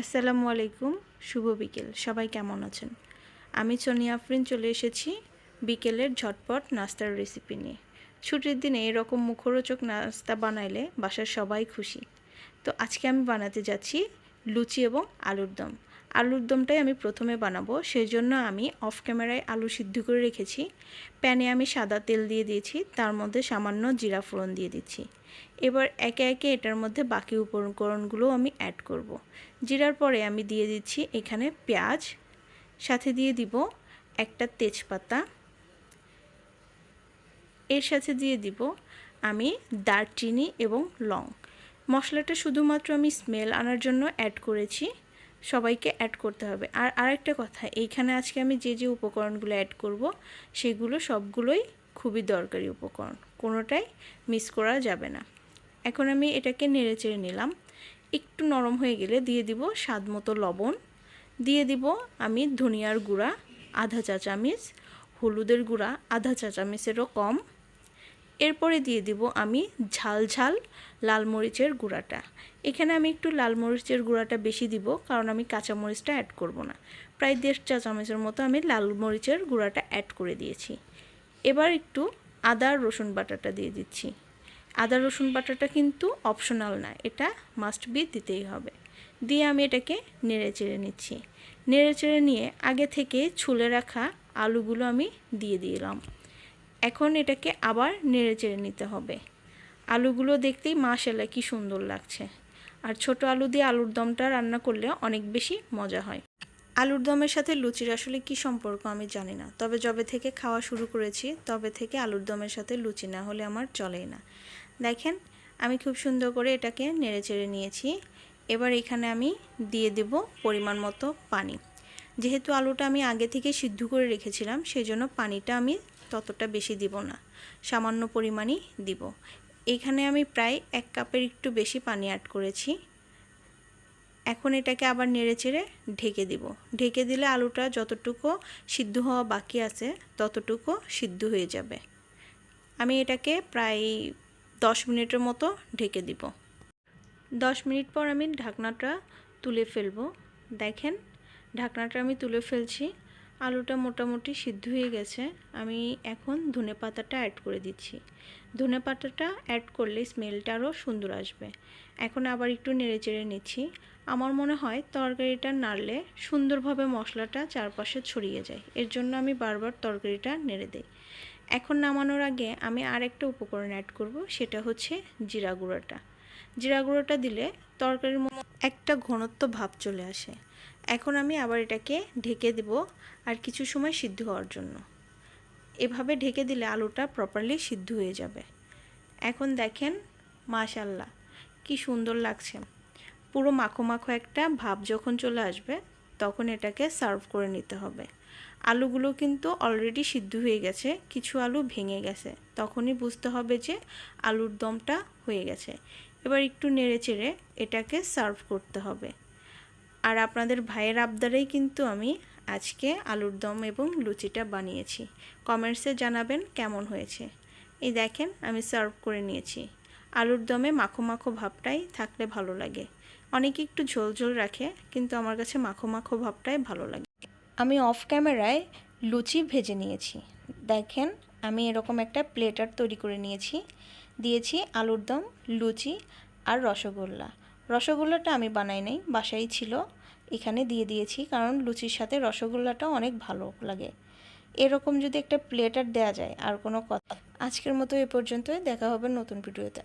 আসসালামু আলাইকুম, শুভ বিকেল। সবাই কেমন আছেন? আমি সোনিয়া আফরিন চলে এসেছি বিকেলের ঝটপট নাস্তার রেসিপি নিয়ে। ছুটির দিনে এরকম মুখরোচক নাস্তা বানাইলে বাসার সবাই খুশি। তো আজকে আমি বানাতে যাচ্ছি লুচি এবং আলুর দম। আলুর দমটাই আমি প্রথমে বানাবো সেই জন্য আমি অফ ক্যামেরায় আলু সিদ্ধ করে রেখেছি। প্যানে আমি সাদা তেল দিয়ে দিয়েছি, তার মধ্যে সামান্য জিরা ফোড়ন দিয়ে দিচ্ছি। এবার একে একে এটার মধ্যে বাকি উপকরণগুলো আমি অ্যাড করব। জিরার পরে আমি দিয়ে দিচ্ছি এখানে পেঁয়াজ, সাথে দিয়ে দিব একটা তেজপাতা। এর সাথে দিয়ে দিব আমি দারচিনি এবং লং। মশলাটা শুধুমাত্র আমি স্মেল আনার জন্য অ্যাড করেছি। সবাইকে অ্যাড করতে হবে। আর আরেকটা কথা, এইখানে আজকে আমি যে যে উপকরণগুলো অ্যাড করব, সেগুলো সবগুলোই খুবই দরকারি উপকরণ, কোনোটাই মিস করা যাবে না। এখন আমি এটাকে নেড়ে চেড়ে নিলাম। একটু নরম হয়ে গেলে দিয়ে দিব স্বাদ মতো লবণ। দিয়ে দিব আমি ধনিয়ার গুঁড়া, আধা চা চামিচ হলুদের গুঁড়া, আধা চা চামিচেরও কম। এরপরে দিয়ে দিব আমি ঝাল ঝাল লাল মরিচের গুঁড়াটা। এখানে আমি একটু লাল মরিচের গুঁড়াটা বেশি দিব কারণ আমি কাঁচা মরিচটা অ্যাড করব না। প্রায় দেড় চা চামচের মতো আমি লাল মরিচের গুঁড়াটা অ্যাড করে দিয়েছি। এবার একটু আদা রসুন বাটাটা দিয়ে দিচ্ছি। আদা রসুন বাটাটা কিন্তু অপশনাল না, এটা মাস্ট বি দিতেই হবে। দিয়ে আমি এটাকে নেড়ে চেড়ে নিচ্ছি। নেড়ে চেড়ে নিয়ে আগে থেকে ছুলে রাখা আলুগুলো আমি দিয়ে দিলাম। এখন এটাকে আবার নেড়ে চেড়ে নিতে হবে। আলুগুলো দেখতেই মাশাল্লাহ কি সুন্দর লাগছে। আর ছোট আলু দিয়ে আলুর দমটা রান্না করলে অনেক বেশি মজা হয়। আলুর দমের সাথে লুচির আসলে কি সম্পর্ক আমি জানি না। তবে যবে থেকে খাওয়া শুরু করেছি, তবে থেকে আলুর দমের সাথে লুচি না হলে আমার চলেই না। দেখেন, আমি খুব সুন্দর করে এটাকে নেড়ে চেড়ে নিয়েছি। এবার এখানে আমি দিয়ে দেব পরিমাণ মতো পানি। যেহেতু আলুটা আমি আগে থেকে সিদ্ধ করে রেখেছিলাম সেই জন্য পানিটা আমি ততটা বেশি দিব না, সামান্য পরিমাণই দিব। এখানে আমি প্রায় এক কাপের একটু বেশি পানি অ্যাড করেছি। এখন এটাকে আবার নেড়ে চেড়ে ঢেকে দিব। ঢেকে দিলে আলুটা যতটুকু সিদ্ধ হওয়া বাকি আছে, ততটুকু সিদ্ধ হয়ে যাবে। আমি এটাকে প্রায় দশ মিনিটের মতো ঢেকে দিব। দশ মিনিট পর আমি ঢাকনাটা তুলে ফেলব। দেখেন ঢাকনাটা আমি তুলে ফেলছি। আলুটা মোটামুটি সিদ্ধ হয়ে গেছে। আমি এখন ধনে পাতাটা অ্যাড করে দিচ্ছি। ধনে পাতাটা অ্যাড করলে স্মেলটা আরও সুন্দর আসবে। এখন আবার একটু নেড়ে চেড়ে নিচ্ছি। আমার মনে হয় তরকারিটা নাড়লে সুন্দরভাবে মশলাটা চারপাশে ছড়িয়ে যায়। এর জন্য আমি বারবার তরকারিটা নেড়ে দিই। এখন নামানোর আগে আমি আর একটা উপকরণ অ্যাড করব, সেটা হচ্ছে জিরা গুঁড়োটা। জিরা গুঁড়োটা দিলে তরকারির একটা ঘনত্ব ভাব চলে আসে। এখন আমি আবার এটাকে ঢেকে দেব আর কিছু সময় সিদ্ধ হওয়ার জন্য। এভাবে ঢেকে দিলে আলুটা প্রপারলি সিদ্ধ হয়ে যাবে। এখন দেখেন মাশাল্লাহ কি সুন্দর লাগছে। পুরো মাখো মাখো একটা ভাব যখন চলে আসবে, তখন এটাকে সার্ভ করে নিতে হবে। আলুগুলো কিন্তু অলরেডি সিদ্ধ হয়ে গেছে, কিছু আলু ভেঙে গেছে। তখনই বুঝতে হবে যে আলুর দমটা হয়ে গেছে। এবার একটু নেড়ে চেড়ে এটাকে সার্ভ করতে হবে। আর আপনাদের ভাইয়ের আবদারেই কিন্তু আমি আজকে আলুর দম এবং লুচিটা বানিয়েছি। কমেন্টসে জানাবেন কেমন হয়েছে। এই দেখেন, আমি সার্ভ করে নিয়েছি। আলুর দমে মাখো মাখো ভাবটাই থাকলে ভালো লাগে। অনেকে একটু ঝোল ঝোল রাখে, কিন্তু আমার কাছে মাখো মাখো ভাবটাই ভালো লাগে। আমি অফ ক্যামেরায় লুচি ভেজে নিয়েছি। দেখেন, আমি এরকম একটা প্লেটার তৈরি করে নিয়েছি। দিয়েছি আলুর দম, লুচি আর রসগোল্লা। রসগোল্লাটা আমি বানাই নাই বাসাই ছিল। এখানে দিয়ে দিয়েছি কারণ লুচির সাথে রসগোল্লাটা অনেক ভালো লাগে। এরকম যদি একটা প্লেটার দেয়া যায়, আর কোনো কথা। আজকের মতো এ পর্যন্তই, দেখা হবে নতুন ভিডিওতে।